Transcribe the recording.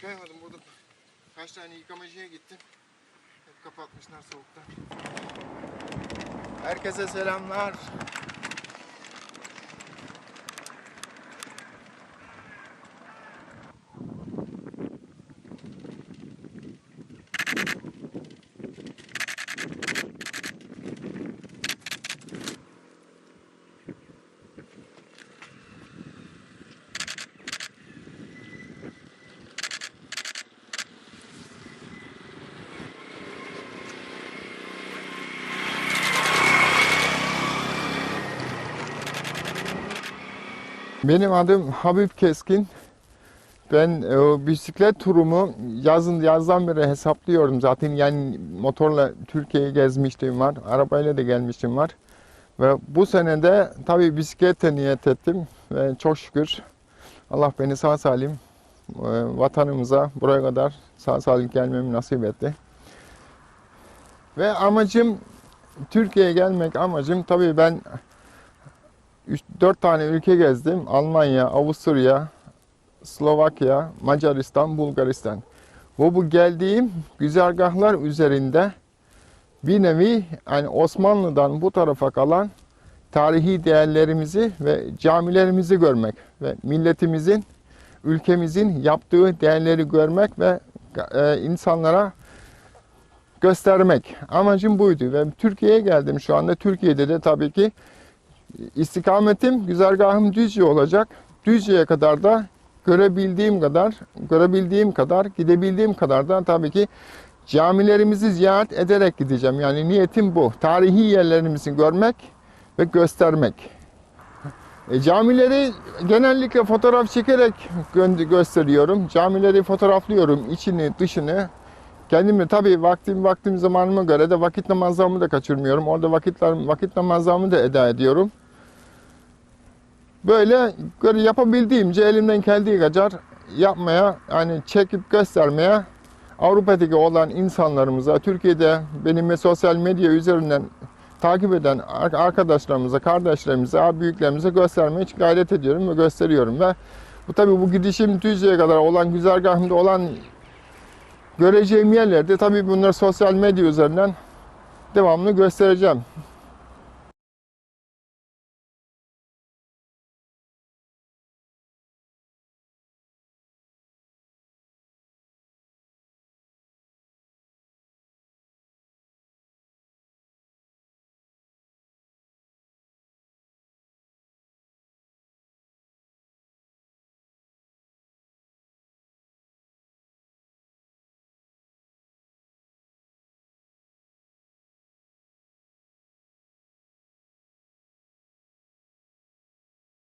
çıkarmadım. Burada kaç tane yıkamacıya gittim. Hep kapatmışlar soğukta. Herkese selamlar. Benim adım Habib Keskin. Ben e, bisiklet turumu yazın yazdan beri hesaplıyorum zaten yani motorla Türkiye'yi gezmiştim var, arabayla da gelmiştim var. Ve bu sene de tabii bisiklete niyet ettim ve çok şükür Allah beni sağ salim e, vatanımıza buraya kadar sağ salim gelmemi nasip etti. Ve amacım Türkiye'ye gelmek amacım tabii ben 3-4 tane ülke gezdim. Almanya, Avusturya, Slovakya, Macaristan, Bulgaristan. Bu bu geldiğim güzergahlar üzerinde bir nevi yani Osmanlı'dan bu tarafa kalan tarihi değerlerimizi ve camilerimizi görmek ve milletimizin, ülkemizin yaptığı değerleri görmek ve e, insanlara göstermek. Amacım buydu ve Türkiye'ye geldim şu anda. Türkiye'de de tabii ki istikametim, güzergahım Düzce olacak. Düzce'ye kadar da görebildiğim kadar, görebildiğim kadar, gidebildiğim kadar da tabii ki camilerimizi ziyaret ederek gideceğim. Yani niyetim bu. Tarihi yerlerimizi görmek ve göstermek. E, camileri genellikle fotoğraf çekerek gö- gösteriyorum. Camileri fotoğraflıyorum, içini, dışını. Kendimle tabii vaktim vaktim zamanıma göre de vakit namazlarımı da kaçırmıyorum. Orada vakitler vakit namazlarımı da eda ediyorum. Böyle yapabildiğimce elimden geldiği kadar yapmaya, yani çekip göstermeye Avrupa'daki olan insanlarımıza, Türkiye'de benim sosyal medya üzerinden takip eden ar- arkadaşlarımıza, kardeşlerimize, büyüklerimize göstermeye gayret ediyorum ve gösteriyorum ve bu tabii bu gidişim Düzce'ye kadar olan güzergahımda olan göreceğim yerlerde tabii bunları sosyal medya üzerinden devamlı göstereceğim.